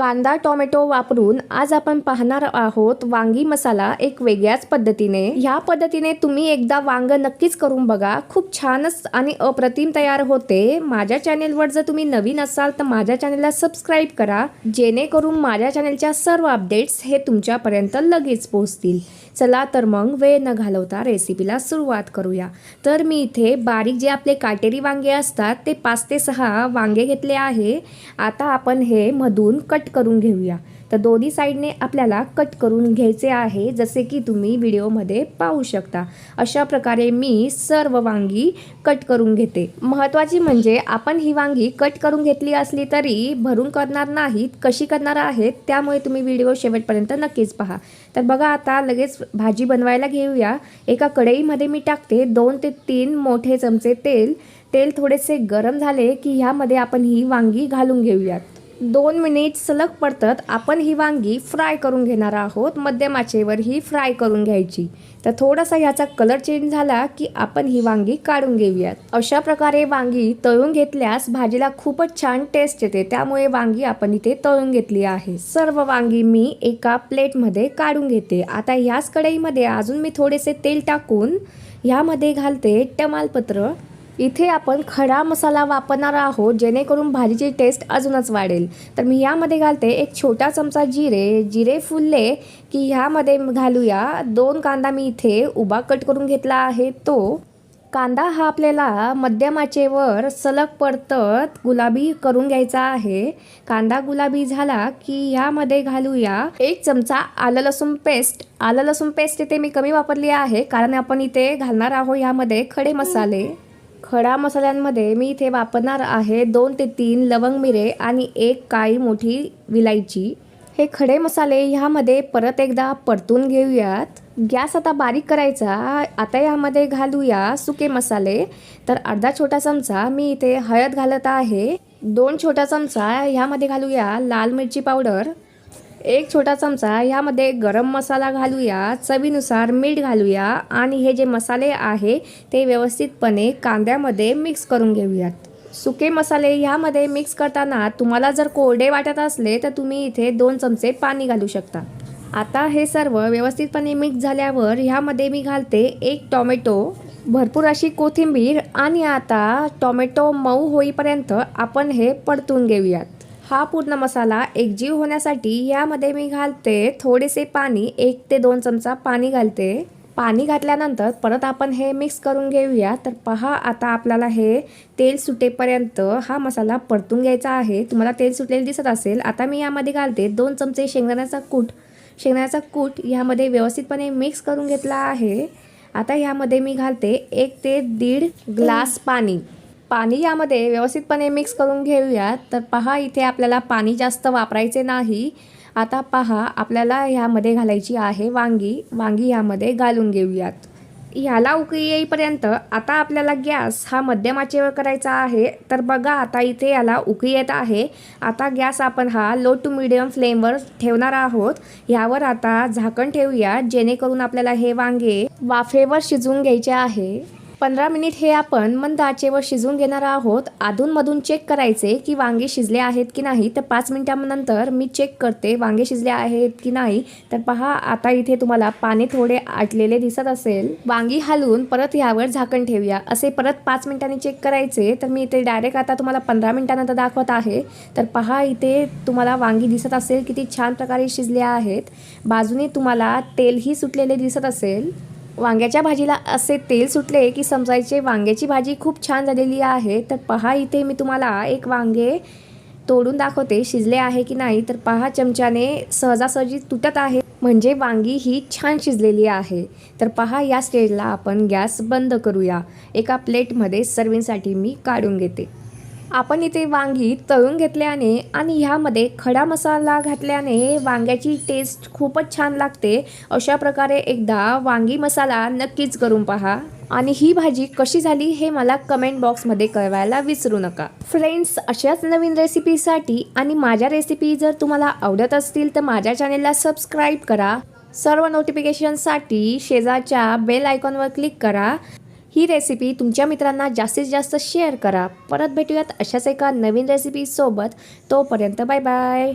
कांदा टोमॅटो वापरून आज आपण पाहणार आहोत वांगी मसाला एक वेगळ्याच पद्धतीने. ह्या पद्धतीने तुम्ही एकदा वांग नक्कीच करून बघा. खूप छानच आणि अप्रतिम तयार होते. माझ्या चॅनेलवर जर तुम्ही नवीन असाल तर माझ्या चॅनेलला सबस्क्राईब करा. जेणेकरून माझ्या चॅनेलच्या सर्व अपडेट्स हे तुमच्यापर्यंत लगेच पोहोचतील. चला तर मग वेळ न घालवता रेसिपीला सुरुवात करूया. तर मी इथे बारीक जे आपले काटेरी वांगे असतात ते पाच ते सहा वांगे घेतले आहे. आता आपण हे मधून कट करून घेऊया. तर दोन्ही साईडने आपल्याला कट करून घ्यायचे आहे जसे की तुम्ही व्हिडिओमध्ये पाहू शकता. अशा प्रकारे मी सर्व वांगी कट करून घेते. महत्त्वाची म्हणजे आपण ही वांगी कट करून घेतली असली तरी भरून करणार नाहीत कशी करणार आहेत त्यामुळे तुम्ही व्हिडिओ शेवटपर्यंत नक्कीच पहा. तर बघा आता लगेच भाजी बनवायला घेऊया. एका कढईमध्ये मी टाकते दोन ते तीन मोठे चमचे तेल. तेल थोडेसे गरम झाले की ह्यामध्ये आपण ही वांगी घालून घेऊयात. दोन मिनिट सलग पडतात. आपण ही वांगी फ्राय करून घेणार आहोत. मध्यम आचेवर ही फ्राय करून घ्यायची. तर थोडासा ह्याचा कलर चेंज झाला की आपण ही वांगी काढून घेऊयात. अशा प्रकारे वांगी तळून घेतल्यास भाजीला खूपच छान टेस्ट येते. त्यामुळे वांगी आपण इथे तळून घेतली आहे. सर्व वांगी मी एका प्लेटमध्ये काढून घेते. आता ह्याच कढईमध्ये अजून मी थोडेसे तेल टाकून ह्यामध्ये घालते टमालपत्र. इथे आपण खडा मसाला वापरणार आहोत जेणेकरून भाजीची टेस्ट अजूनच वाढेल. तर मी यामध्ये घालते एक छोटा चमचा जिरे जिरे फुलले की ह्यामध्ये घालूया. दोन कांदा मी इथे उभा कट करून घेतला आहे तो कांदा हा आपल्याला मध्यमाचेवर सलग पडतत गुलाबी करून घ्यायचा आहे. कांदा गुलाबी झाला की ह्यामध्ये घालूया एक चमचा आलं लसूण पेस्ट आलं लसूण पेस्ट इथे मी कमी वापरली आहे कारण आपण इथे घालणार आहोत ह्यामध्ये खडे मसाले. खडा मसाल्यांमध्ये मी इथे वापरणार आहे दोन ते तीन लवंग मिरे आणि एक काळी मोठी विलायची. हे खडे मसाले ह्यामध्ये परत एकदा परतून घेऊयात. गॅस आता बारीक करायचा. आता यामध्ये घालूया सुके मसाले. तर अर्धा छोटा चमचा मी इथे हळद घालत आहे. दोन छोटा चमचा ह्यामध्ये घालूया लाल मिरची पावडर. एक छोटा चमचा ह्यामध्ये गरम मसाला घालूया चवीनुसार मीठ घालूया आणि हे जे मसाले आहे ते व्यवस्थितपणे कांद्यामध्ये मिक्स करून घेऊयात. सुके मसाले ह्यामध्ये मिक्स करताना तुम्हाला जर कोरडे वाटत असले तर तुम्ही इथे दोन चमचे पाणी घालू शकता. आता हे सर्व व्यवस्थितपणे मिक्स झाल्यावर ह्यामध्ये मी घालते एक टॉमॅटो भरपूर अशी कोथिंबीर आणि आता टॉमॅटो मऊ होईपर्यंत आपण हे परतून घेऊयात. हा पूर्ण मसाला एकजीव होण्यासाठी यामध्ये मी घालते थोडेसे पाणी एक ते दोन चमचा पाणी घालते. पाणी घातल्यानंतर परत आपण हे मिक्स करून घेऊया. तर पहा आता आपल्याला हे तेल सुटेपर्यंत हा मसाला परतून घ्यायचा आहे. तुम्हाला तेल सुटलेलं दिसत असेल. आता मी यामध्ये घालते दोन चमचे शेंगदाण्याचा कूट. शेंगदाण्याचा कूट यामध्ये व्यवस्थितपणे मिक्स करून घेतला आहे. आता ह्यामध्ये मी घालते एक ते दीड ग्लास पाणी. पाणी यामध्ये व्यवस्थितपणे मिक्स करून घेऊयात. तर पहा इथे आपल्याला पाणी जास्त वापरायचे नाही. आता पहा आपल्याला ह्यामध्ये घालायची आहे वांगी. वांगी ह्यामध्ये घालून घेऊयात. ह्याला उकळी येईपर्यंत आता आपल्याला गॅस हा मध्यम आचेवर करायचा आहे. तर बघा आता इथे याला उकळी येत आहे. आता गॅस आपण हा लो टू मिडियम फ्लेमवर ठेवणार आहोत. ह्यावर आता झाकण ठेवूया जेणेकरून आपल्याला हे वांगे वाफेवर शिजवून घ्यायचे आहे. पंधरा मिनिट हे आपण मंद आचेवर शिजवून घेणार आहोत. अधूनमधून चेक करायचे की वांगे शिजले आहेत की नाही. तर पाच मिनिटांनंतर मी चेक करते वांगे शिजले आहेत की नाही. तर पहा आता इथे तुम्हाला पाणी थोडे आटलेले दिसत असेल. वांगी हलवून परत ह्यावर झाकण ठेवूया. असे परत पाच मिनिटांनी चेक करायचे. तर मी इथे डायरेक्ट आता तुम्हाला पंधरा मिनिटानंतर दाखवत आहे. तर पहा इथे तुम्हाला वांगी दिसत असेल किती छान प्रकारे शिजले आहेत. बाजूने तुम्हाला तेलही सुटलेले दिसत असेल. वांग्याच्या भाजीला असे तेल सुटले की समजायचे वांग्याची भाजी खूप छान झालेली आहे तर पहा इथे मी तुम्हाला एक वांगे तोडून दाखवते शिजले आहे की नाही. तर पहा चमच्याने सहजासहजी तुटत आहे म्हणजे वांगी ही छान शिजलेली आहे. तर पहा या स्टेजला आपण गॅस बंद करूया. एका प्लेटमध्ये सर्विंगसाठी मी काढून घेते. आपण इथे वांगी तळून घेतल्याने आणि ह्यामध्ये खडा मसाला घातल्याने वांग्याची टेस्ट खूपच छान लागते. अशा प्रकारे एकदा वांगी मसाला नक्कीच करून पहा. आणि ही भाजी कशी झाली हे मला कमेंट बॉक्समध्ये कळवायला विसरू नका. फ्रेंड्स अशाच नवीन रेसिपीसाठी आणि माझ्या रेसिपी जर तुम्हाला आवडत असतील तर माझ्या चॅनेलला सबस्क्राईब करा. सर्व नोटिफिकेशनसाठी शेजारच्या बेल आयकॉनवर क्लिक करा. ही रेसिपी तुमच्या मित्रांना जास्तीत जास्त शेअर करा. परत भेटूयात अशाच एका नवीन रेसिपीसोबत तोपर्यंत बाय बाय